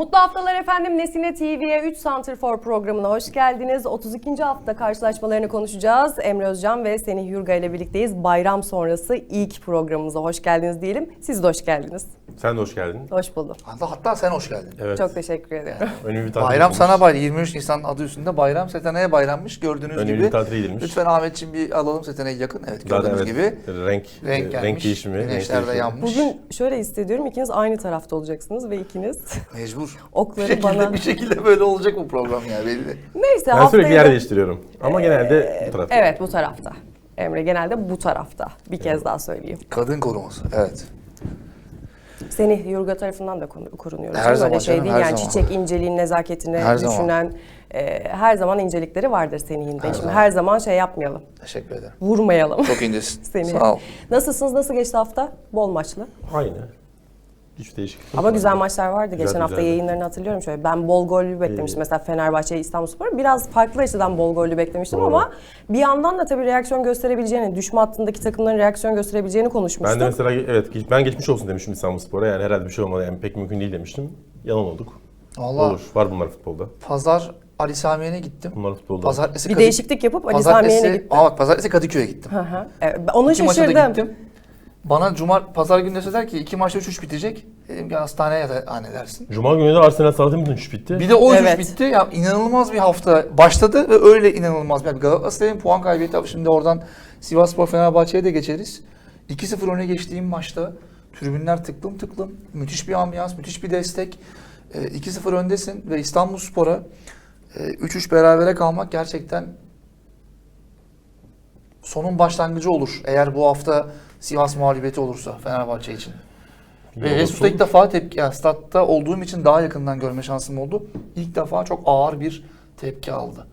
Mutlu haftalar efendim. Nesine TV'ye 3 Santrfor programına hoş geldiniz. 32. hafta karşılaşmalarını konuşacağız. Emre Özcan ve Senih Yurga ile birlikteyiz. Bayram sonrası ilk programımıza hoş geldiniz diyelim. Siz de hoş geldiniz. Sen de hoş geldin. Hoş bulduk. Hatta, hatta sen hoş geldin. Evet. Çok teşekkür ediyorum. Önemli bir tatil Bayram sana bayram. 23 Nisan adı üstünde bayram. Seteneye bayrammış gördüğünüz Önemli gibi. bir tatile gidilmiş. Lütfen Ahmetciğim bir alalım Setene'ye yakın. Evet Zaten gördüğünüz evet, gibi. renk, Renk renk, gelmiş. değişimi. renk Güneşler de değişimi. yanmış. Bugün şöyle hissediyorum. ikiniz aynı tarafta olacaksınız ve ikiniz Mecbur. Okları bir şekilde, bana... bir şekilde böyle olacak bu program ya belli. Neyse Ben haftaya sürekli yer değiştiriyorum. Ama genelde bu tarafta. Evet bu tarafta. Emre genelde bu tarafta. Bir kez daha söyleyeyim. Kadın koruması. Evet. Seni Yurga tarafından da korunuyoruz. Her Böyle zaman şey canım, değil her yani zaman. çiçek inceliğin nezaketini Her zaman. düşünen e, her zaman incelikleri vardır Senih'in de. Her Şimdi zaman. her zaman şey yapmayalım. Teşekkür ederim. Vurmayalım Çok incesin. seni. Sağ ol. Nasılsınız? Nasıl geçti hafta? Bol maçlı. Aynı. Hiç değişiklik yok. Ama güzel maçlar vardı. Güzel, Geçen hafta güzeldi. yayınlarını hatırlıyorum şöyle. Ben bol gollü beklemiştim. Ee, Mesela Fenerbahçe, İstanbulspor. Biraz farklı açıdan bol gollü beklemiştim Doğru. ama bir yandan da tabii reaksiyon gösterebileceğini, düşme hattındaki takımların reaksiyon gösterebileceğini konuşmuştuk. Ben de mesela evet geç- ben geçmiş olsun demiştim İstanbulspor'a. Yani herhalde bir şey olmadı. Yani pek mümkün değil demiştim. Yanılmadık. Valla Olur. Var bunlar futbolda. pazar Ali Samiye'ne gittim. Bunlar futbolda. Pazartesi bir Kadık- değişiklik yapıp Ali Pazartesi, Samiye'ne gitti. Aa bak pazartesi Kadıköy'e gittim. Hı hı. Evet, ben onu İki maça da şaşırdım. gittim. Bana cumar pazar günü dediler ki iki maçta 3-3 bitecek. Dedim ki hastaneye de hani dersin. Cuma günü de Arsenal Southampton 3 bitti. Bir de o Evet. evet. bitti. Ya inanılmaz bir hafta başladı ve öyle inanılmaz. Yani Galatasaray'ın puan kaybetti. Abi Şimdi oradan Sivasspor Fenerbahçe'ye de geçeriz. 2-0 öne geçtiğim maçta tribünler tıklım tıklım. Müthiş bir ambiyans, müthiş bir destek. Ee, 2-0 öndesin ve İstanbulspor'a e, 3-3 berabere kalmak gerçekten sonun başlangıcı olur. Eğer bu hafta Sivas mağlubiyeti olursa Fenerbahçe için. Ve Jesus'ta ilk defa tepki, yani statta olduğum için daha yakından görme şansım oldu. İlk defa çok ağır bir tepki aldı.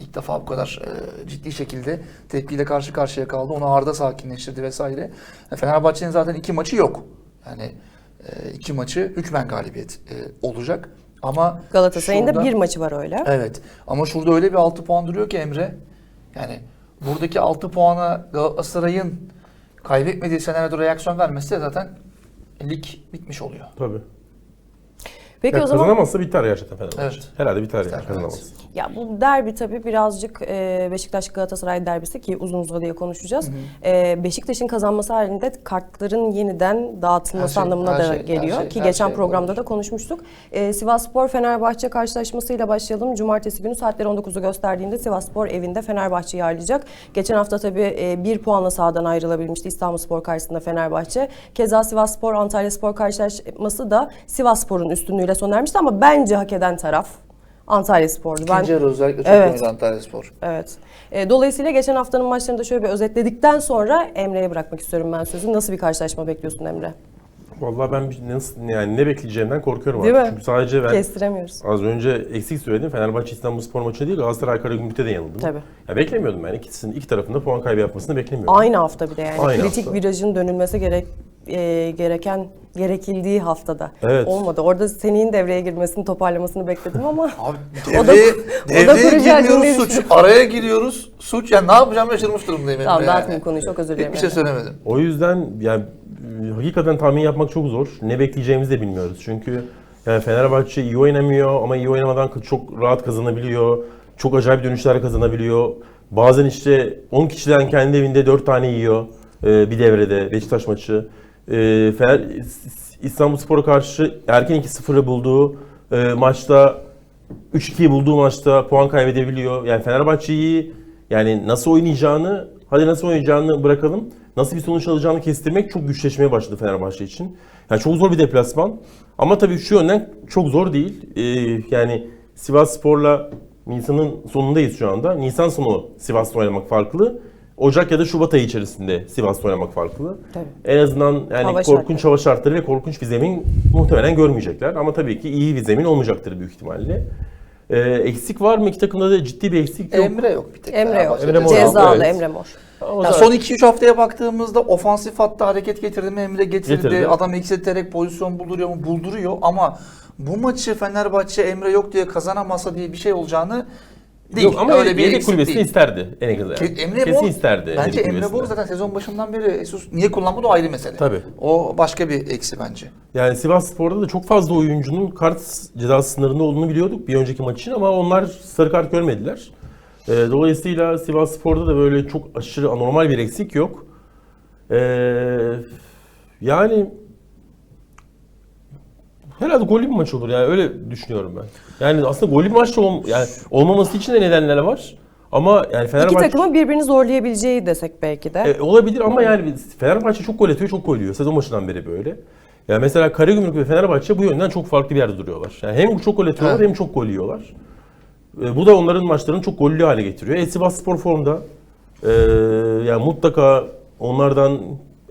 İlk defa bu kadar e, ciddi şekilde tepkiyle karşı karşıya kaldı. Onu ağırda sakinleştirdi vesaire. E, Fenerbahçe'nin zaten iki maçı yok. Yani e, iki maçı hükmen galibiyet e, olacak. Ama Galatasaray'ın da bir maçı var öyle. Evet. Ama şurada öyle bir 6 puan duruyor ki Emre. Yani buradaki 6 puana Galatasaray'ın kaybetmediği senaryoda reaksiyon vermesi de zaten lig bitmiş oluyor. Tabii. Peki Ya o zaman kazanamazsa biter gerçekten Fenerbahçe. Evet. Herhalde biter, Biter, yani kazanamaz. Ya bu derbi tabii birazcık e, Beşiktaş Galatasaray derbisi ki uzun uzadıya konuşacağız. E, Beşiktaş'ın kazanması halinde kartların yeniden dağıtılması Her şey- anlamına da şey- geliyor şey- ki geçen şey programda olabilir. da konuşmuştuk. E, Sivasspor Fenerbahçe karşılaşmasıyla başlayalım. Cumartesi günü saatleri 19'u gösterdiğinde Sivasspor evinde Fenerbahçe'yi ağırlayacak. Geçen hafta tabii e, bir puanla sahadan ayrılabilmişti İstanbulspor karşısında Fenerbahçe. Keza Sivasspor Antalyaspor karşılaşması da Sivasspor'un üstünlüğüyle sona ermişti ama bence hak eden taraf Antalyaspor'du. Ben İkinci yarı özellikle çok Evet. oynadı Antalyaspor. Evet. E, dolayısıyla geçen haftanın maçlarını da şöyle bir özetledikten sonra Emre'ye bırakmak istiyorum ben sözü. Nasıl bir karşılaşma bekliyorsun Emre? Vallahi ben nasıl, yani ne bekleyeceğimden korkuyorum Değil artık. mi? Çünkü sadece ben Kestiremiyoruz. az önce eksik söyledim. Fenerbahçe İstanbulspor maçı değil Galatasaray Karagümrük'te de yanıldım. Tabii. Ya beklemiyordum ben. İkisinin iki tarafında puan kaybı yapmasını beklemiyordum. Aynı hafta bir de yani. Aynı Kritik hafta. virajın dönülmesi gerek e, gereken gerekildiği haftada. Evet. Olmadı. Orada senin devreye girmesini, toparlamasını bekledim ama Abi O da- devreye, o da devreye kuracağı girmiyoruz suç. Araya giriyoruz suç. Yani ne yapacağım şaşırmış durumdayım. tamam yani. dağıtmayayım konuyu. Çok özür dilerim. Hiçbir şey söylemedim. O yüzden yani hakikaten tahmin yapmak çok zor. Ne bekleyeceğimizi de bilmiyoruz. Çünkü yani Fenerbahçe iyi oynamıyor ama iyi oynamadan çok rahat kazanabiliyor. Çok acayip dönüşler kazanabiliyor. Bazen işte 10 kişiden kendi evinde 4 tane yiyor e, bir devrede Beşiktaş maçı. E, Fener İstanbulspor'a karşı erken 2-0'ı bulduğu e, maçta 3-2'yi bulduğu maçta puan kaybedebiliyor. Yani Fenerbahçe'yi yani nasıl oynayacağını, hadi nasıl oynayacağını bırakalım. Nasıl bir sonuç alacağını kestirmek çok güçleşmeye başladı Fenerbahçe için. Yani çok zor bir deplasman. Ama tabii şu yönden çok zor değil. Ee, yani Sivas Spor'la Nisan'ın sonundayız şu anda. Nisan sonu Sivas'ta oynamak farklı. Ocak ya da Şubat ayı içerisinde Sivas'ta oynamak farklı. Tabii. En azından yani Hava korkunç şartları. hava şartları ve korkunç bir zemin muhtemelen görmeyecekler. Ama tabii ki iyi bir zemin olmayacaktır büyük ihtimalle. Ee, eksik var mı? İki takımda da ciddi bir eksik yok. Emre yok bir tek. Emre yok. Emre Mor Cezalı evet. Emre Mor. Ama Ya zaten- son 2-3 haftaya baktığımızda ofansif hatta hareket getirdi mi Emre getirdi. Getirdi. Adam eksilterek pozisyon bulduruyor mu? Bulduruyor ama bu maçı Fenerbahçe Emre yok diye kazanamasa diye bir şey olacağını Değil. Yok, ama öyle bir yedek kulübesini değil. isterdi en azından. Ke- Emre Kesin Bol, isterdi. Bence Emre kulübesini. zaten sezon başından beri Jesus niye kullanmadı o ayrı mesele. Tabii. O başka bir eksi bence. Yani Sivas Spor'da da çok fazla oyuncunun kart cezası sınırında olduğunu biliyorduk bir önceki maç için ama onlar sarı kart görmediler. Ee, dolayısıyla Sivas Spor'da da böyle çok aşırı anormal bir eksik yok. Ee, yani herhalde gollü bir maç olur yani öyle düşünüyorum ben. Yani aslında gollü bir maç da ol- yani olmaması için de nedenler var. Ama yani İki Fenerbahçe takımın birbirini zorlayabileceği desek belki de. e, olabilir ama yani Fenerbahçe çok gol atıyor, çok gol yiyor. Sezon başından beri böyle. Yani mesela Karagümrük ve Fenerbahçe bu yönden çok farklı bir yerde duruyorlar. Yani hem çok gol atıyorlar Evet. hem çok gol yiyorlar. E, bu da onların maçlarını çok gollü hale getiriyor. E, Sivas Spor formda. E, yani mutlaka onlardan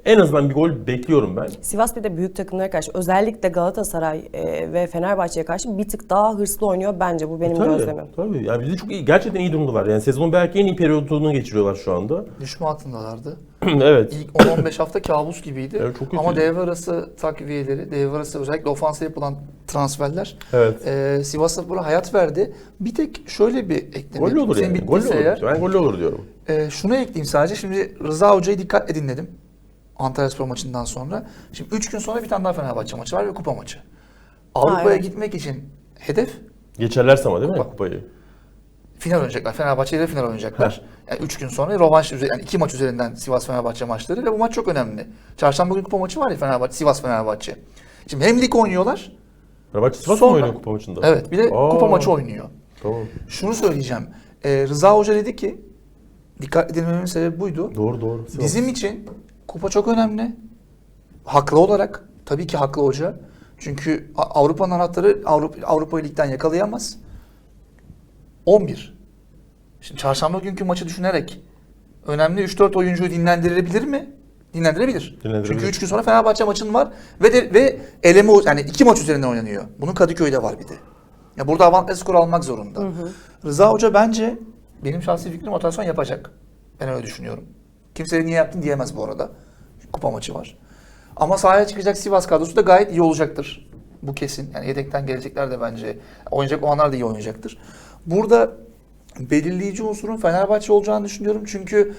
en azından bir gol bekliyorum ben. Sivas bir de büyük takımlara karşı özellikle Galatasaray e, ve Fenerbahçe'ye karşı bir tık daha hırslı oynuyor bence bu benim tabii, gözlemim. tabii. Yani bizi çok iyi, gerçekten iyi durumdalar. Yani sezonun belki en iyi periyodunu geçiriyorlar şu anda. Düşme altındalardı. evet. İlk 10-15 hafta kabus gibiydi. Evet, çok kötü. Ama devre arası takviyeleri, devre arası özellikle ofansa yapılan transferler Evet. e, Sivas Spor'a hayat verdi. Bir tek şöyle bir ekleme. Gollü olur Senin yani. Gollü olur. eğer, Ben gollü olur diyorum. e, şunu ekleyeyim sadece. Şimdi Rıza Hoca'yı dikkatle dinledim. Antalya Spor maçından sonra. Şimdi 3 gün sonra bir tane daha Fenerbahçe maçı var ve kupa maçı. Avrupa'ya gitmek için hedef Geçerlerse ama değil mi Kupa. kupayı? final oynayacaklar. Fenerbahçe ile final oynayacaklar. Yani 3 gün sonra rövanş üzeri, yani iki maç üzerinden Sivas Fenerbahçe maçları ve bu maç çok önemli. Çarşamba günü kupa maçı var ya Fenerbahçe, Sivas Fenerbahçe. Şimdi hem lig oynuyorlar. Fenerbahçe Sivas mı Sonra- oynuyor kupa maçında? Evet, bir de Aa, kupa maçı oynuyor. Tamam. Şunu söyleyeceğim. Ee, Rıza Hoca dedi ki dikkat edilmememin sebebi buydu. Doğru doğru. Sivas. Bizim için kupa çok önemli. Haklı olarak. Tabii ki haklı hoca. Çünkü Avrupa'nın anahtarı Avrupa, Avrupa Lig'den yakalayamaz. 11. Şimdi çarşamba günkü maçı düşünerek önemli 3-4 oyuncuyu dinlendirilebilir mi? Dinlendirebilir. Dinlendirebilir. Çünkü 3 gün sonra Fenerbahçe maçın var ve de, ve eleme yani iki maç üzerinden oynanıyor. Bunun Kadıköy'de var bir de. Ya burada avantajlı skor almak zorunda. Rıza Hoca bence benim şahsi fikrim rotasyon yapacak. Ben öyle düşünüyorum. Kimse niye yaptın diyemez bu arada. Kupa maçı var. Ama sahaya çıkacak Sivas kadrosu da gayet iyi olacaktır. Bu kesin. Yani yedekten gelecekler de bence oynayacak olanlar da iyi oynayacaktır. Burada belirleyici unsurun Fenerbahçe olacağını düşünüyorum. Çünkü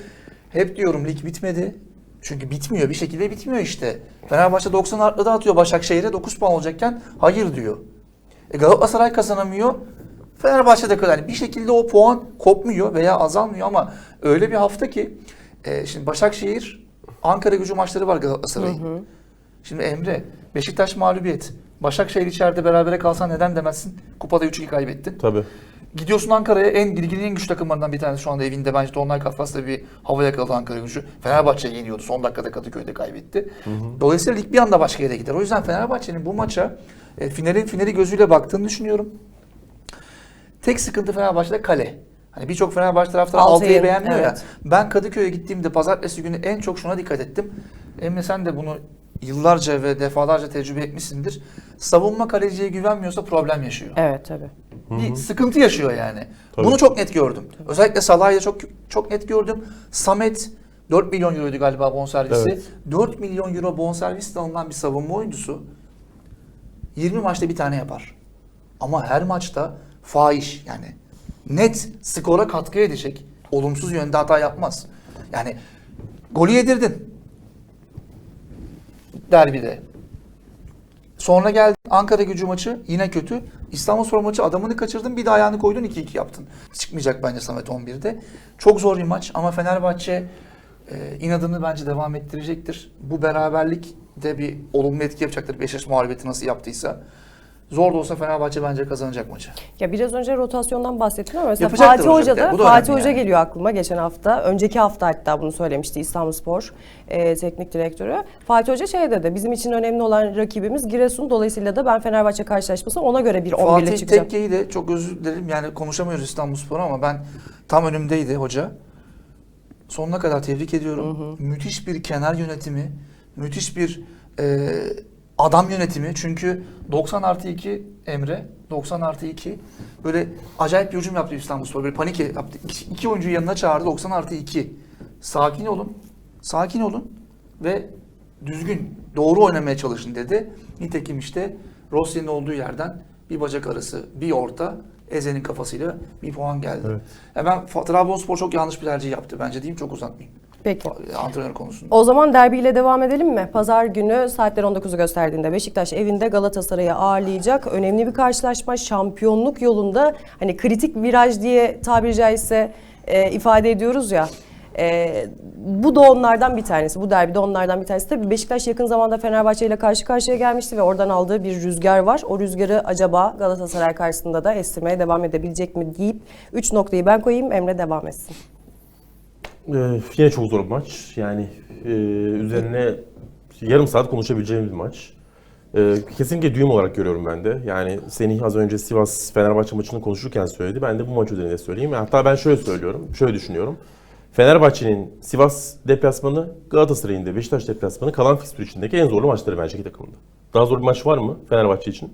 hep diyorum lig bitmedi. Çünkü bitmiyor. Bir şekilde bitmiyor işte. Fenerbahçe 90 artıda atıyor Başakşehir'e 9 puan olacakken hayır diyor. E Galatasaray kazanamıyor. Fenerbahçe de yani bir şekilde o puan kopmuyor veya azalmıyor ama öyle bir hafta ki e, şimdi Başakşehir Ankara gücü maçları var Galatasaray'ın. Şimdi Emre Beşiktaş mağlubiyet. Başakşehir içeride berabere kalsan neden demezsin? Kupada 3-2 kaybettin. Tabii. Gidiyorsun Ankara'ya en ligin en güçlü takımlarından bir tanesi şu anda evinde bence Dolunay Kafkas'ta bir hava yakaladı Ankara gücü. Fenerbahçe yeniyordu. Son dakikada Kadıköy'de kaybetti. Dolayısıyla lig bir anda başka yere gider. O yüzden Fenerbahçe'nin bu maça e, finalin finali gözüyle baktığını düşünüyorum. Tek sıkıntı Fenerbahçe'de kale. Hani birçok Fenerbahçe taraftarı Altay'ın, Altay'ı beğenmiyor ya. evet. Ben Kadıköy'e gittiğimde pazartesi günü en çok şuna dikkat ettim. Emre sen de bunu yıllarca ve defalarca tecrübe etmişsindir. Savunma kaleciye güvenmiyorsa problem yaşıyor Evet tabii. bir sıkıntı yaşıyor yani. Tabii. Bunu çok net gördüm. Özellikle Salah'ı çok çok net gördüm. Samet 4 milyon euroydu galiba bonservisi. Evet. 4 milyon euro bonservisle alınan bir savunma oyuncusu 20 maçta bir tane yapar. Ama her maçta fahiş yani net skora katkı edecek olumsuz yönde hata yapmaz. Yani golü yedirdin derbide. Sonra geldi Ankara gücü maçı yine kötü. İstanbulspor maçı adamını kaçırdın bir de ayağını koydun 2-2 yaptın. Çıkmayacak bence Samet 11'de. Çok zor bir maç ama Fenerbahçe e, inadını bence devam ettirecektir. Bu beraberlik de bir olumlu etki yapacaktır. Beşiktaş mağlubiyeti nasıl yaptıysa. Zor da olsa Fenerbahçe bence kazanacak maçı. Ya biraz önce rotasyondan bahsettin ama mesela Yapacaktır Fatih Hoca da Bu da Fatih önemli Hoca yani. geliyor aklıma geçen hafta. Önceki hafta hatta bunu söylemişti İstanbulspor e, teknik direktörü. Fatih Hoca şey dedi. Bizim için önemli olan rakibimiz Giresun. Dolayısıyla da ben Fenerbahçe karşılaşması ona göre bir 11 ile Fatih çıkacağım. Tekke'yi de çok özür dilerim yani konuşamıyoruz İstanbulspor'a ama ben tam önümdeydi hoca. Sonuna kadar tebrik ediyorum. Müthiş bir kenar yönetimi, müthiş bir e, adam yönetimi. Çünkü 90 artı 2 Emre, 90 artı 2 böyle acayip bir hücum yaptı İstanbulspor. Böyle panik yaptı. İki, iki oyuncuyu yanına çağırdı 90 artı 2. Sakin olun, sakin olun ve düzgün, doğru oynamaya çalışın dedi. Nitekim işte Rossi'nin olduğu yerden bir bacak arası, bir orta, Eze'nin kafasıyla bir puan geldi. Evet. Ya ben Trabzonspor çok yanlış bir tercih yaptı bence diyeyim çok uzatmayayım. Peki. Antrenör konusunda. O zaman derbiyle devam edelim mi? Pazar günü saatler 19'u gösterdiğinde Beşiktaş evinde Galatasaray'ı ağırlayacak. Önemli bir karşılaşma. Şampiyonluk yolunda hani kritik viraj diye tabiri caizse e, ifade ediyoruz ya. E, bu da onlardan bir tanesi. Bu derbi de onlardan bir tanesi. Tabii Beşiktaş yakın zamanda Fenerbahçe ile karşı karşıya gelmişti ve oradan aldığı bir rüzgar var. O rüzgarı acaba Galatasaray karşısında da estirmeye devam edebilecek mi deyip 3 noktayı ben koyayım Emre devam etsin. Ee, yine çok zor bir maç. Yani e, üzerine yarım saat konuşabileceğimiz bir maç. Ee, kesinlikle düğüm olarak görüyorum ben de. Yani Semih az önce Sivas Fenerbahçe maçını konuşurken söyledi. Ben de bu maç üzerinde söyleyeyim. Hatta ben şöyle söylüyorum, şöyle düşünüyorum. Fenerbahçe'nin Sivas deplasmanı, Galatasaray'ın da Beşiktaş deplasmanı kalan fikstür içindeki en zorlu maçları bence iki takımında. Daha zor bir maç var mı Fenerbahçe için?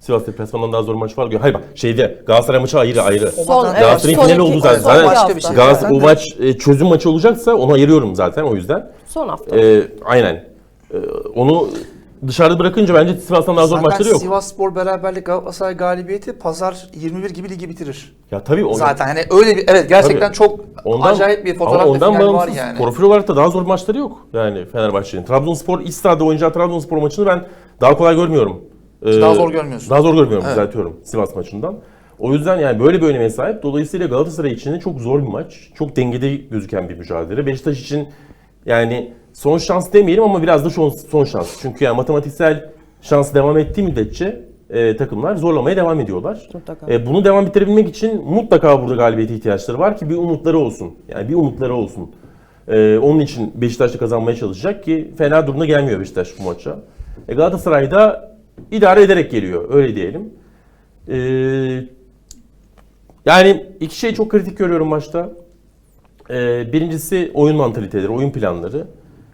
Sivas deplasmanından daha zor maç var mı? Hayır bak şeyde Galatasaray maçı ayrı ayrı. Son, evet, Galatasaray'ın son finali oldu zaten. Zaten başka bir şey. Galatasaray o maç e, çözüm maçı olacaksa onu ayırıyorum zaten o yüzden. Son hafta. Ee, aynen. Ee, onu dışarıda bırakınca bence Sivas'tan daha zor Zaten maçları yok. Sivas Spor beraberlik Galatasaray galibiyeti pazar 21 gibi ligi bitirir. Ya tabii o- Zaten hani öyle bir evet gerçekten Tabii. çok acayip bir fotoğraf ama ondan final var yani. profil olarak da daha zor maçları yok yani Fenerbahçe'nin. Trabzonspor iç sahada oynayacağı Trabzonspor maçını ben daha kolay görmüyorum. Ee, Daha zor görmüyorsun. Daha zor görmüyorum Evet. düzeltiyorum Sivas maçından. O yüzden yani böyle bir öneme sahip. Dolayısıyla Galatasaray için de çok zor bir maç. Çok dengede gözüken bir mücadele. Beşiktaş için yani son şans demeyelim ama biraz da son, son şans. Çünkü yani matematiksel şans devam ettiği müddetçe e, takımlar zorlamaya devam ediyorlar. Mutlaka. E, bunu devam ettirebilmek için mutlaka burada galibiyete ihtiyaçları var ki bir umutları olsun. Yani bir umutları olsun. E, onun için Beşiktaş'ta kazanmaya çalışacak ki fena durumda gelmiyor Beşiktaş bu maça. E, Galatasaray da idare ederek geliyor öyle diyelim. E, yani iki şey çok kritik görüyorum maçta. E, birincisi oyun mantaliteleri, oyun planları.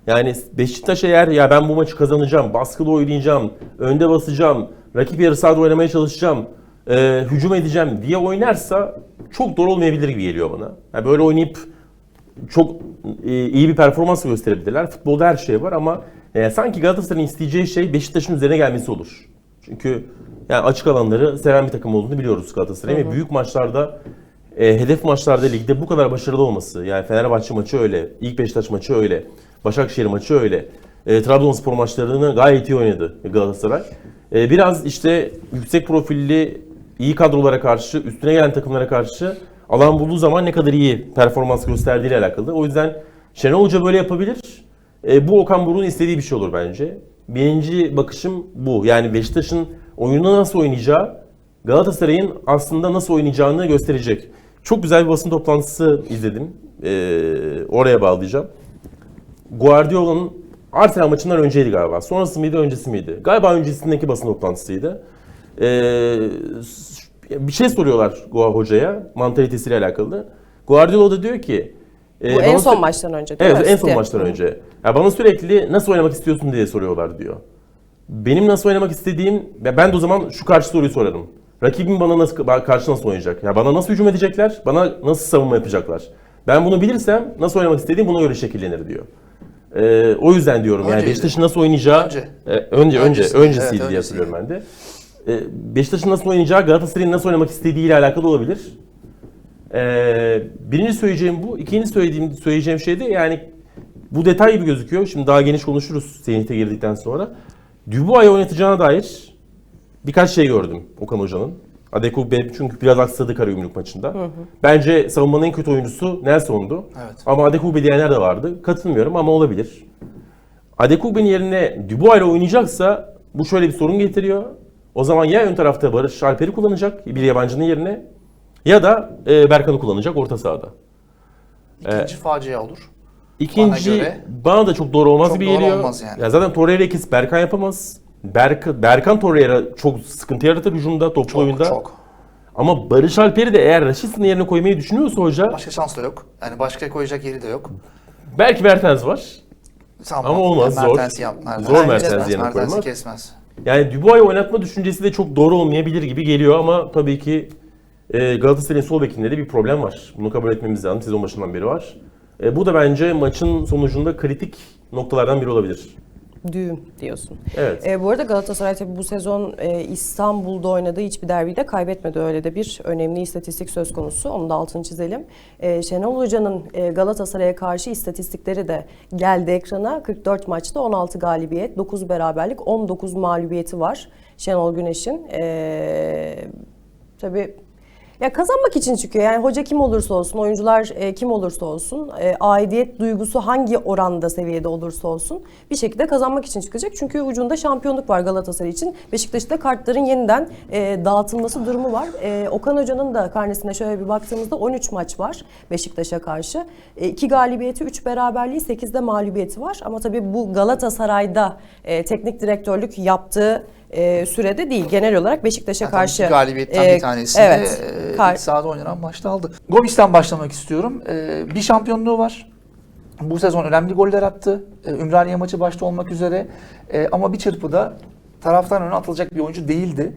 Yani Beşiktaş eğer ya ben bu maçı kazanacağım, baskılı oynayacağım, önde basacağım, rakip yarı sahada oynamaya çalışacağım, e, hücum edeceğim diye oynarsa çok doğru olmayabilir gibi geliyor bana. Yani böyle oynayıp çok e, iyi bir performans gösterebilirler. Futbolda her şey var ama e, sanki Galatasaray'ın isteyeceği şey Beşiktaş'ın üzerine gelmesi olur. Çünkü yani açık alanları seven bir takım olduğunu biliyoruz Galatasaray'ın ve büyük maçlarda e, hedef maçlarda ligde bu kadar başarılı olması yani Fenerbahçe maçı öyle, ilk Beşiktaş maçı öyle, Başakşehir maçı öyle. E, Trabzonspor maçlarını gayet iyi oynadı Galatasaray. E, biraz işte yüksek profilli iyi kadrolara karşı, üstüne gelen takımlara karşı alan bulduğu zaman ne kadar iyi performans gösterdiğiyle alakalı. O yüzden Şenol Hoca böyle yapabilir. E, bu Okan Buruk'un istediği bir şey olur bence. Birinci bakışım bu. Yani Beşiktaş'ın oyunu nasıl oynayacağı, Galatasaray'ın aslında nasıl oynayacağını gösterecek. Çok güzel bir basın toplantısı izledim. E, oraya bağlayacağım. Guardiola'nın Arsenal maçından önceydi galiba. Sonrası mıydı, öncesi miydi? Galiba öncesindeki basın toplantısıydı. Ee, bir şey soruyorlar Goa hocaya mantalitesiyle alakalı. Guardiola da diyor ki e, Bu en son maçtan önce değil Evet mi? en son maçtan önce. Ya bana sürekli nasıl oynamak istiyorsun diye soruyorlar diyor. Benim nasıl oynamak istediğim ya ben de o zaman şu karşı soruyu sorarım. Rakibim bana nasıl karşı nasıl oynayacak? Ya bana nasıl hücum edecekler? Bana nasıl savunma yapacaklar? Ben bunu bilirsem nasıl oynamak istediğim buna göre şekillenir diyor. Ee, o yüzden diyorum yani Önceydi. Beşiktaş'ın nasıl oynayacağı Önce. E, önce önce Öncesi. öncesiydi Evet, diye hatırlıyorum ben de. Ee, Beşiktaş'ın nasıl oynayacağı Galatasaray'ın nasıl oynamak istediği ile alakalı olabilir. Ee, birinci söyleyeceğim bu. İkinci söylediğim söyleyeceğim şey de yani bu detay gibi gözüküyor. Şimdi daha geniş konuşuruz Senit'e girdikten sonra. Dubois'ı oynatacağına dair birkaç şey gördüm Okan Hoca'nın. Adekugbe çünkü biraz aksadı Karagümrük maçında. Bence savunmanın en kötü oyuncusu Nelson'du. Evet. Ama Adekugbe diyenler de vardı. Katılmıyorum ama olabilir. Adekugbe'nin yerine Dubois ile oynayacaksa bu şöyle bir sorun getiriyor. O zaman ya ön tarafta Barış Alper'i kullanacak bir yabancının yerine ya da e, Berkan'ı kullanacak orta sahada. İkinci facia olur. İkinci Bana bana, göre da çok doğru olmaz çok gibi doğru geliyor. olmaz yani. Ya zaten Torreira ikisi Berkan yapamaz. Berk, Berkan Torreira çok sıkıntı yaratır hücumda, toplu Çok oyunda. çok. Ama Barış Alper'i de eğer Rashidson'ın yerine koymayı düşünüyorsa hoca Başka şans da yok. Yani başka koyacak yeri de yok. belki Mertens var. Sanmam. Ama olmaz, zor. Mertens'i yap. Mertens'i Zor Mertens kesmez, yerine Mertens'i koymak. kesmez. Yani Dubois'ı oynatma düşüncesi de çok doğru olmayabilir gibi geliyor ama tabii ki e, Galatasaray'ın sol bekinde de bir problem var. Bunu kabul etmemiz lazım. Sezon başından beri var. E, bu da bence maçın sonucunda kritik noktalardan biri olabilir. düğüm diyorsun. Evet. E, bu arada Galatasaray tabii bu sezon e, İstanbul'da oynadığı hiçbir derbiyi de kaybetmedi. Öyle de bir önemli istatistik söz konusu. Onu da altını çizelim. E, Şenol Hoca'nın e, Galatasaray'a karşı istatistikleri de geldi ekrana. 44 maçta 16 galibiyet, 9 beraberlik, 19 mağlubiyeti var Şenol Güneş'in. E, tabii ya kazanmak için çıkıyor. Yani hoca kim olursa olsun, oyuncular e, kim olursa olsun, e, aidiyet duygusu hangi oranda seviyede olursa olsun bir şekilde kazanmak için çıkacak. Çünkü ucunda şampiyonluk var Galatasaray için. Beşiktaş'ta kartların yeniden e, dağıtılması durumu var. E, Okan Hoca'nın da karnesine şöyle bir baktığımızda 13 maç var Beşiktaş'a karşı. 2 galibiyeti, 3 beraberliği, 8'de mağlubiyeti var. Ama tabii bu Galatasaray'da e, teknik direktörlük yaptığı e, sürede değil. Genel olarak Beşiktaş'a Zaten karşı. iki galibiyetten e, bir tanesini evet, e, kar- sahada oynanan maçta aldı. Gomis'ten başlamak istiyorum. E, bir şampiyonluğu var. Bu sezon önemli goller attı. E, Ümraniye maçı başta olmak üzere. E, ama bir çırpıda taraftan öne atılacak bir oyuncu değildi.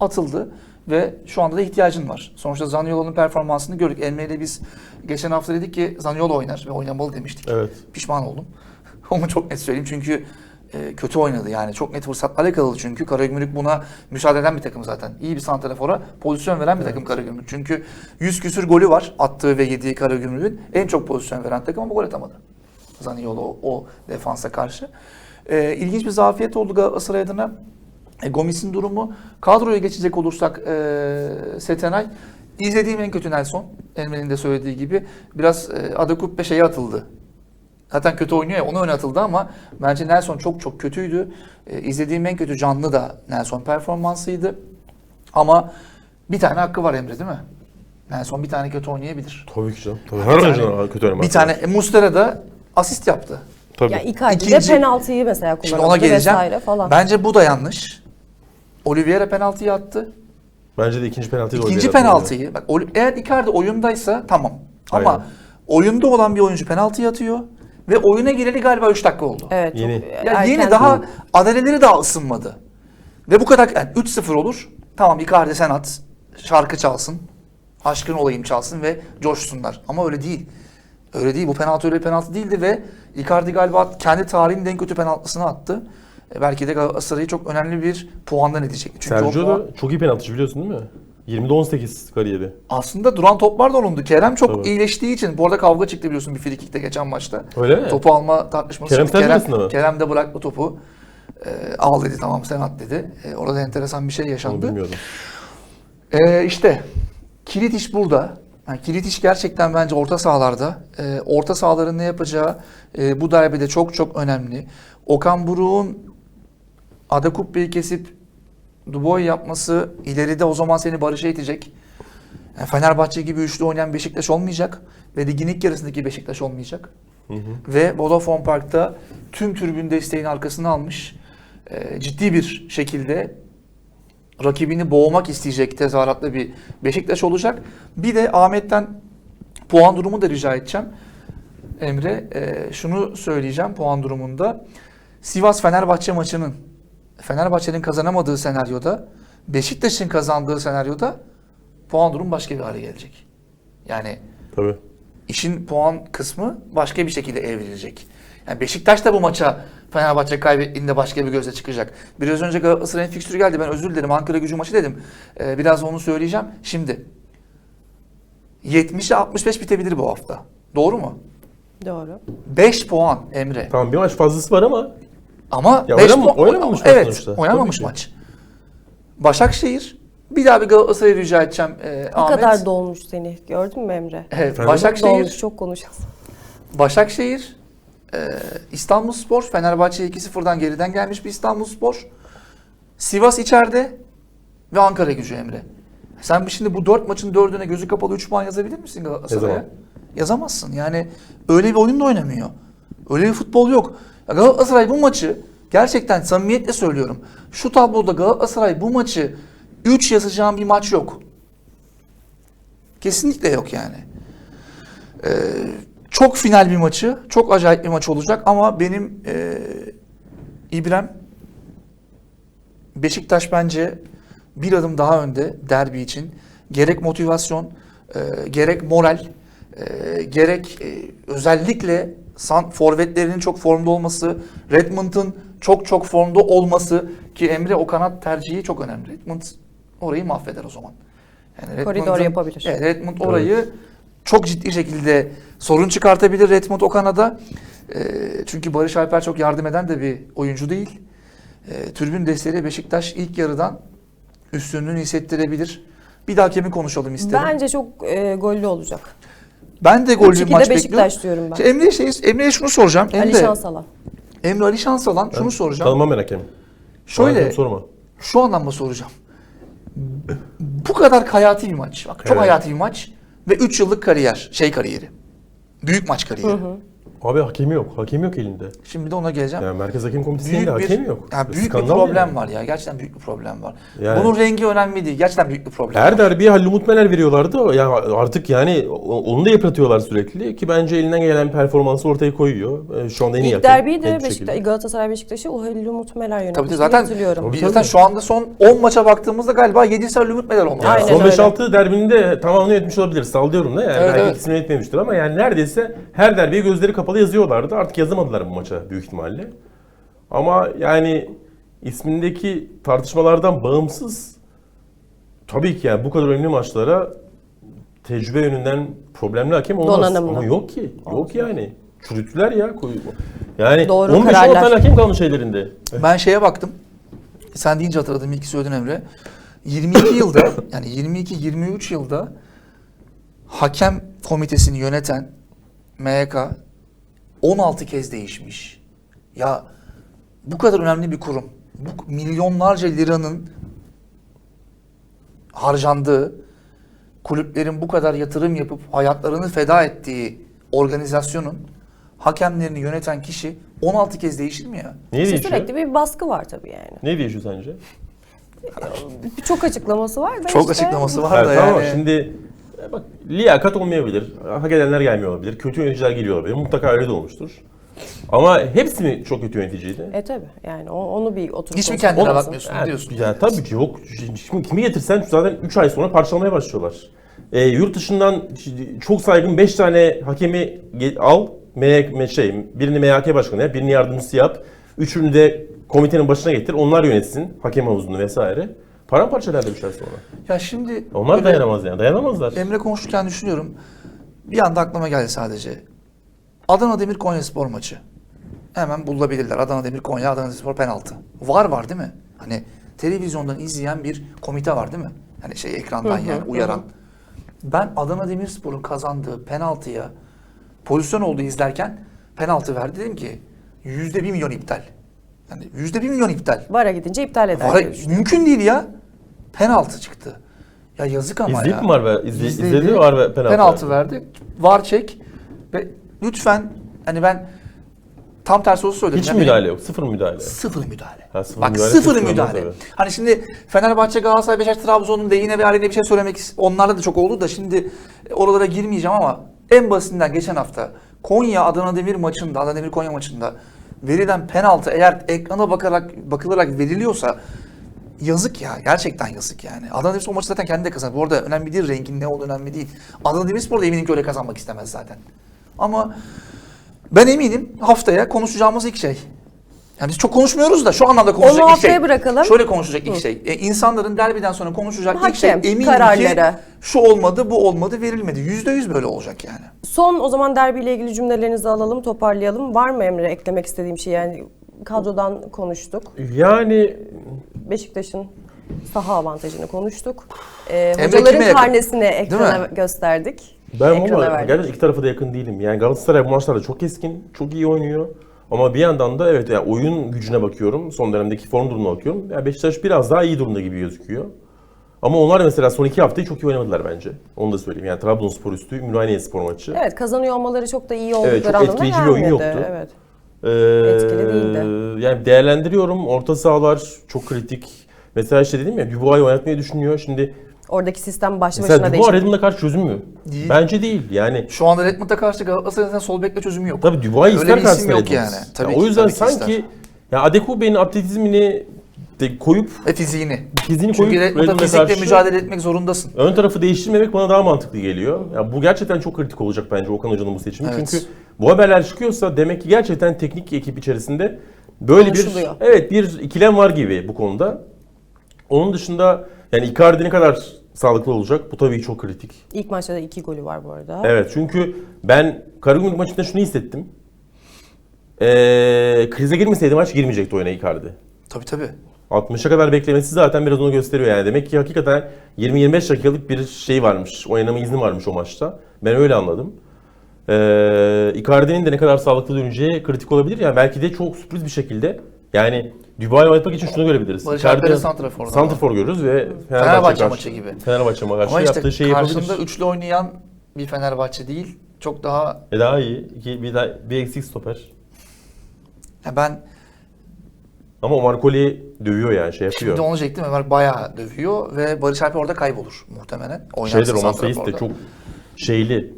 Atıldı ve şu anda da ihtiyacın var. Sonuçta Zaniolo'nun performansını gördük. Emre ile biz geçen hafta dedik ki Zaniolo oynar ve oynamalı demiştik. Evet. Pişman oldum. Onu çok net söyleyeyim çünkü e, kötü oynadı yani. Çok net fırsatlar yakaladı çünkü. Karagümrük buna müsaade eden bir takım zaten. İyi bir santrafora pozisyon veren bir takım Karagümrük. Çünkü 100 küsür golü var attığı ve yediği Karagümrük'ün. En çok pozisyon veren takım ama gol atamadı. Zaniolo o, o defansa karşı. E, ilginç bir zafiyet oldu Galatasaray adına. E, Gomis'in durumu. Kadroya geçecek olursak e, Setenay. izlediğim en kötü Nelson. Emre'nin de söylediği gibi. Biraz e, Adakuppe şeye atıldı. Zaten kötü oynuyor ya ona öne atıldı ama bence Nelson çok çok kötüydü. E, izlediğim en kötü canlı da Nelson performansıydı. Ama bir tane hakkı var Emre değil mi? Nelson bir tane kötü oynayabilir. Tabii ki canım. Tabii. Her oyuncunun kötü oynaması Bir tane e, Muslera da asist yaptı. Tabii. Ya Icardi de İkinci- penaltıyı mesela kullandı Şimdi ona geleceğim. vesaire falan. Bence bu da yanlış. Oliveira penaltıyı attı. Bence de ikinci penaltıyı İkinci Oliveira penaltıyı. Bak Oli- eğer Icardi oyundaysa tamam. Ama Aynen. oyunda olan bir oyuncu penaltıyı atıyor ve oyuna gireli galiba 3 dakika oldu. Evet, çok Yeni. Ya erken- yeni daha adaleleri daha ısınmadı. Ve bu kadar yani 3-0 olur. Tamam Icardi sen at. Şarkı çalsın. Aşkın olayım çalsın ve coşsunlar. Ama öyle değil. Öyle değil. Bu penaltı öyle bir penaltı değildi ve Icardi galiba kendi tarihinin en kötü penaltısını attı. E, belki de Galatasaray'ı çok önemli bir puandan edecek. Çünkü Sergio puan- da çok iyi penaltıcı biliyorsun değil mi? 20'de 18 kariyeri. aslında duran toplar da olundu. Kerem çok Tabii. iyileştiği için. Bu arada kavga çıktı biliyorsun bir frikikte geçen maçta. Öyle mi? Topu alma tartışması Kerem çıktı. arasında mı? Kerem de bıraktı topu. E, al dedi tamam sen at dedi. E, orada enteresan bir şey Onu yaşandı. bilmiyordum. E, işte kilit iş burada. Yani kilit iş gerçekten bence orta sahalarda. E, orta sahaların ne yapacağı e, bu derbide çok çok önemli. Okan Buruk'un Ada Kubbe'yi kesip Dubois yapması ileride o zaman seni barışa itecek. Yani Fenerbahçe gibi üçlü oynayan Beşiktaş olmayacak ve ligin ilk yarısındaki Beşiktaş olmayacak. Hı hı. Ve Vodafone Park'ta tüm tribün desteğin arkasına almış. e, ciddi bir şekilde rakibini boğmak isteyecek tezahüratlı bir Beşiktaş olacak. Bir de Ahmet'ten puan durumu da rica edeceğim. Emre e, şunu söyleyeceğim puan durumunda. Sivas Fenerbahçe maçının Fenerbahçe'nin kazanamadığı senaryoda Beşiktaş'ın kazandığı senaryoda puan durum başka bir hale gelecek. Yani Tabii. işin puan kısmı başka bir şekilde evrilecek. Yani Beşiktaş da bu maça Fenerbahçe kaybettiğinde başka bir gözle çıkacak. Biraz önce Galatasaray'ın fikstürü geldi. Ben özür dilerim. Ankara gücü maçı dedim. Ee, biraz onu söyleyeceğim. Şimdi 70'e 65 bitebilir bu hafta. Doğru mu? Doğru. 5 puan Emre. Tamam bir maç fazlası var ama Ama Ya 5 oynama- puan oynamamış maç Evet, sonuçta. oynamamış Tabii ki. maç. Başakşehir bir daha bir Galatasaray'ı rica edeceğim e, Ne Ahmet. kadar dolmuş seni. Gördün mü Emre? Evet, Efendim? Başakşehir Dolmuş çok konuşacağız. Başakşehir, e, İstanbulspor, Fenerbahçe 2-0'dan geriden gelmiş bir İstanbulspor. Sivas içeride ve Ankara gücü Emre. Sen bir şimdi bu dört maçın dördüne gözü kapalı 3 puan yazabilir misin Galatasaray'a? Yazamam. Yazamazsın. Yani öyle bir oyun da oynamıyor. Öyle bir futbol yok. Galatasaray bu maçı gerçekten samimiyetle söylüyorum. Şu tabloda Galatasaray bu maçı 3 yazacağım bir maç yok. Kesinlikle yok yani. Ee, çok final bir maçı, çok acayip bir maç olacak ama benim e, İbrem Beşiktaş bence bir adım daha önde derbi için. Gerek motivasyon, e, gerek moral, e, gerek e, özellikle san, forvetlerinin çok formda olması, Redmond'un çok çok formda olması ki Emre o kanat tercihi çok önemli. Redmond orayı mahveder o zaman. Yani Koridor Redmond'un- yapabilir. Evet, Redmond orayı çok ciddi şekilde sorun çıkartabilir Redmond o kanada. Ee, çünkü Barış Alper çok yardım eden de bir oyuncu değil. Ee, tribün desteğiyle Beşiktaş ilk yarıdan üstünlüğünü hissettirebilir. Bir daha hakemi konuşalım isterim. Ben, Bence çok e, gollü olacak. De gollü bir 3-2'de maç Beşiktaş bekliyorum. diyorum ben. İşte Emre'ye şey, Emre'ye şunu soracağım. Ali Emre, Şansalan. Emre Ali Şansalan şunu soracağım. Tanımam ben hakemi. Şöyle Hakem sorma. şu anlamda soracağım. Bu kadar hayati bir maç. Bak çok Evet. hayati bir maç ve 3 yıllık kariyer, şey kariyeri. Büyük maç kariyeri. Abi hakemi yok. Hakemi yok elinde. Şimdi de ona geleceğim. Yani Merkez Hakem Komitesi'nin de hakemi yok. yani büyük Skandal bir problem yani. var ya. Gerçekten büyük bir problem var. Yani- Bunun rengi önemli değil. Gerçekten büyük bir problem. Her var. derbiye Halil Umut Meler veriyorlardı. Ya artık yani o- onu da yıpratıyorlar sürekli ki bence elinden gelen performansı ortaya koyuyor. Ee, Şu anda en iyi İlk hakem. derbiyi de bir Beşiktaş, şekilde. Galatasaray Beşiktaş'ı o Halil Umut Meler Tabii yönetmişti. ki zaten, hatırlıyorum. biz Tabii, zaten tabii. şu anda son 10 maça baktığımızda galiba 7 sayı Ümit Meler olmalı. Yani Aynen son öyle. 5-6 derbinin de tamamını yönetmiş olabilir. Sallıyorum da yani. Evet, belki evet. ikisini ama yani neredeyse her derbiye gözleri kapalı yazıyorlardı. Artık yazamadılar bu maça büyük ihtimalle. Ama yani ismindeki tartışmalardan bağımsız tabii ki yani bu kadar önemli maçlara tecrübe yönünden problemli hakem olmaz. Donanımlı. Ama yok ki. Yok yani. Çürüttüler ya. koyu- Yani Doğru 15 kararlar. tane hakem kalmış şeylerinde. Ben şeye baktım. Sen deyince hatırladım ilk söyledin Emre. 22 yılda yani 22-23 yılda hakem komitesini yöneten MHK 16 kez değişmiş. Ya bu kadar önemli bir kurum. Bu milyonlarca liranın harcandığı, kulüplerin bu kadar yatırım yapıp hayatlarını feda ettiği organizasyonun hakemlerini yöneten kişi 16 kez değişir mi ya? Niye İşte değişiyor? sürekli bir baskı var tabii yani. Ne değişiyor sence? Çok açıklaması var da Çok işte açıklaması var Evet, da tamam yani. şimdi e, bak liyakat olmayabilir. Hak edenler gelmiyor olabilir. Kötü yöneticiler geliyor olabilir. Mutlaka öyle de olmuştur. Ama hepsi mi çok kötü yöneticiydi? E tabii yani o- onu bir oturup Hiç mi konuşmak kendine lazım. bakmıyorsun Yani, diyorsun? yani tabii ki yok. Şimdi kimi getirsen zaten 3 ay sonra parçalamaya başlıyorlar. E, yurt dışından çok saygın 5 tane hakemi ge- al. M, M- şey, birini MHK başkanı yap, birini yardımcısı yap. Üçünü de komitenin başına getir. Onlar yönetsin. Hakem havuzunu vesaire. Paramparça eder şey sonra. Ya şimdi Onlar böyle dayanamaz yani. Dayanamazlar. Emre konuşurken düşünüyorum. Bir anda aklıma geldi sadece. Adana Demir Konya Spor maçı. Hemen bulabilirler. Adana Demir Konya, Adana Spor penaltı. Var var değil mi? Hani televizyondan izleyen bir komite var değil mi? Hani şey ekrandan Hı hı, yani hı uyaran. Ben Adana Demirspor'un kazandığı penaltıya pozisyon oldu izlerken penaltı verdi dedim ki yüzde bir milyon iptal. Yani yüzde bir milyon iptal. VAR'a gidince iptal eder. Var- diye düşünüyorum. mümkün değil ya. Penaltı çıktı. Ya yazık ama İzleyip ya. mi var ve izle, İzledi, izledi var ve penaltı. verdi. Var çek. Ve lütfen hani ben tam tersi olsun söyledim. Hiç Yani müdahale yok. Sıfır müdahale. Sıfır müdahale. Ha, sıfır Bak müdahale sıfır müdahale. olmaz, Hani şimdi Fenerbahçe, Galatasaray, Beşiktaş, Trabzon'un yine bir aleyhine bir şey söylemek onlarla da çok oldu da şimdi oralara girmeyeceğim ama en basitinden geçen hafta Konya Adana Demir maçında, Adana Demir Konya maçında verilen penaltı eğer ekrana bakarak bakılarak veriliyorsa yazık ya. Gerçekten yazık yani. Adana Demirspor maçı zaten kendi de kazanır. Bu arada önemli değil. Rengin ne olduğu önemli değil. Adana Demirspor da eminim ki öyle kazanmak istemez zaten. Ama ben eminim haftaya konuşacağımız ilk şey. Yani biz çok konuşmuyoruz da şu anlamda konuşacak Onu ilk şey. haftaya bırakalım. Şöyle konuşacak ilk şey. E, insanların derbiden sonra konuşacak ilk şey Hakem eminim kararları. ki şu olmadı, bu olmadı, verilmedi. Yüzde yüz böyle olacak yani. Son o zaman derbiyle ilgili cümlelerinizi alalım, toparlayalım. Var mı Emre eklemek istediğim şey yani kadrodan konuştuk. Yani Beşiktaş'ın saha avantajını konuştuk. Ee, hocaların karnesini ekrana gösterdik. ben Ekrana ama verdik. gerçekten iki tarafa da yakın değilim. Yani Galatasaray bu maçlarda çok keskin, çok iyi oynuyor. Ama bir yandan da evet yani oyun gücüne bakıyorum. Son dönemdeki form durumuna bakıyorum. Yani Beşiktaş biraz daha iyi durumda gibi gözüküyor. Ama onlar mesela son iki haftayı çok iyi oynamadılar bence. Onu da söyleyeyim. Yani Trabzonspor üstü, Ümraniye Spor maçı. Evet kazanıyor olmaları çok da iyi oldukları Evet, çok anlamına etkileyici bir oyun yoktu. Evet. Ee, Etkili değildi. Yani değerlendiriyorum. Orta sahalar çok kritik. Mesela işte dedim ya Dubois'u oynatmayı düşünüyor. Şimdi Oradaki sistem başlı mesela başına Dubois değişti. Redmond'a karşı çözüm mü? Değil. Bence değil. Yani Şu anda Redmond'a karşı Galatasaray'ın sol bekle çözümü yok. Tabii Dubois Öyle ister bir isim karşısında yok Redmond. yani. Tabii Ya ki, o yüzden tabii ki sanki ister. ya Adekube'nin atletizmini de koyup Ve fiziğini. fizini Çünkü koyup Redmond'a Redmond'a fizikle karşı mücadele etmek zorundasın. ön tarafı değiştirmemek bana daha mantıklı geliyor. Ya bu gerçekten çok kritik olacak bence Okan Hoca'nın bu seçimi. Evet. Çünkü bu haberler çıkıyorsa demek ki gerçekten teknik ekip içerisinde Böyle bir Konuşuluyor. evet bir ikilem var gibi bu konuda. Onun dışında yani Icardi ne kadar sağlıklı olacak? Bu tabii çok kritik. İlk maçta da iki golü var bu arada. Evet çünkü ben Karagümrük maçında şunu hissettim. Ee, krize girmeseydi maç girmeyecekti oyuna Icardi. Tabii tabii. 60'a kadar beklemesi zaten biraz onu gösteriyor yani. Demek ki hakikaten 20-25 dakikalık bir şey varmış. Oynama izni varmış o maçta. Ben öyle anladım. Ee, Icardi'nin de ne kadar sağlıklı döneceği kritik olabilir. Yani belki de çok sürpriz bir şekilde. Yani Dubai oynatmak için şunu görebiliriz. Barış Alper'in santraforda. Santrafor görürüz ve Fenerbahçe, Fenerbahçe karşı- maçı gibi. Fenerbahçe maçı Ama işte yaptığı şeyi karşında yapabilir. üçlü oynayan bir Fenerbahçe değil. Çok daha E daha iyi. İki, bir, daha, bir eksik stoper. ya ben Ama o Marcoli dövüyor yani şey yapıyor. şimdi onu diyecektim Ömer bayağı dövüyor ve Barış Alper orada kaybolur muhtemelen. Oynarsa Şeyde Roman Sayıs de çok şeyli.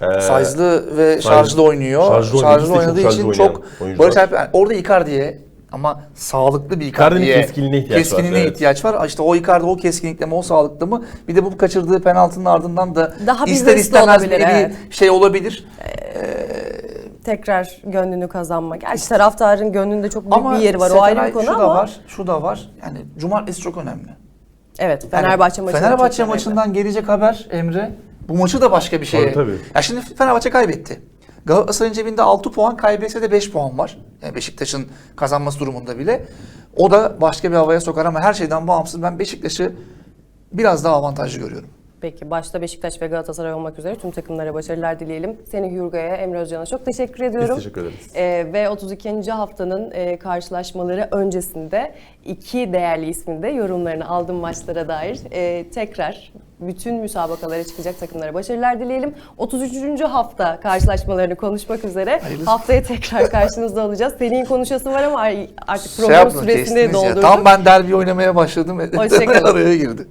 Ee, Size'lı ve Size- şarjlı oynuyor. şarjlı. Şarjlı çok oynadığı şarjlı için çok oyuncular. Barış Alper yani orada Icardi'ye ama sağlıklı bir Icardi'nin Icardi'ye keskinliğine ihtiyaç var, keskinliğine evet. ihtiyaç var. İşte o Icardi o keskinlikte mi o sağlıklı mı? Bir de bu kaçırdığı penaltının ardından da Daha ister istemez olabilir, bir evet. şey olabilir. Tekrar gönlünü kazanmak. Gerçi taraftarın gönlünde çok büyük Ama bir yeri var. O ayrı bir konu şu ama. da var, şu da var. Yani cumartesi çok önemli. Evet Yani Fenerbahçe maçı. da Fenerbahçe çok önemli. maçından gelecek haber Emre. Bu maçı da başka bir şey. Tabii, tabii. Ya şimdi Fenerbahçe kaybetti. Galatasaray'ın cebinde 6 puan, kaybetse de 5 puan var. Yani Beşiktaş'ın kazanması durumunda bile. O da başka bir havaya sokar ama her şeyden bağımsız ben Beşiktaş'ı biraz daha avantajlı görüyorum. Peki başta Beşiktaş ve Galatasaray olmak üzere tüm takımlara başarılar dileyelim. Seni Hürga'ya, Emre Özcan'a çok teşekkür ediyorum. Biz teşekkür ederiz. Ee, ve 32. haftanın e, karşılaşmaları öncesinde iki değerli ismin de yorumlarını aldım maçlara dair. Ee, tekrar bütün müsabakalara çıkacak takımlara başarılar dileyelim. 33. hafta karşılaşmalarını konuşmak üzere Hayırlısı. haftaya tekrar karşınızda olacağız. Senin konuşası var ama artık Şey program yapma, süresini kestiniz ya. doldurduk. Tam ben derbi oynamaya başladım. Hoşça kalın. Araya girdi.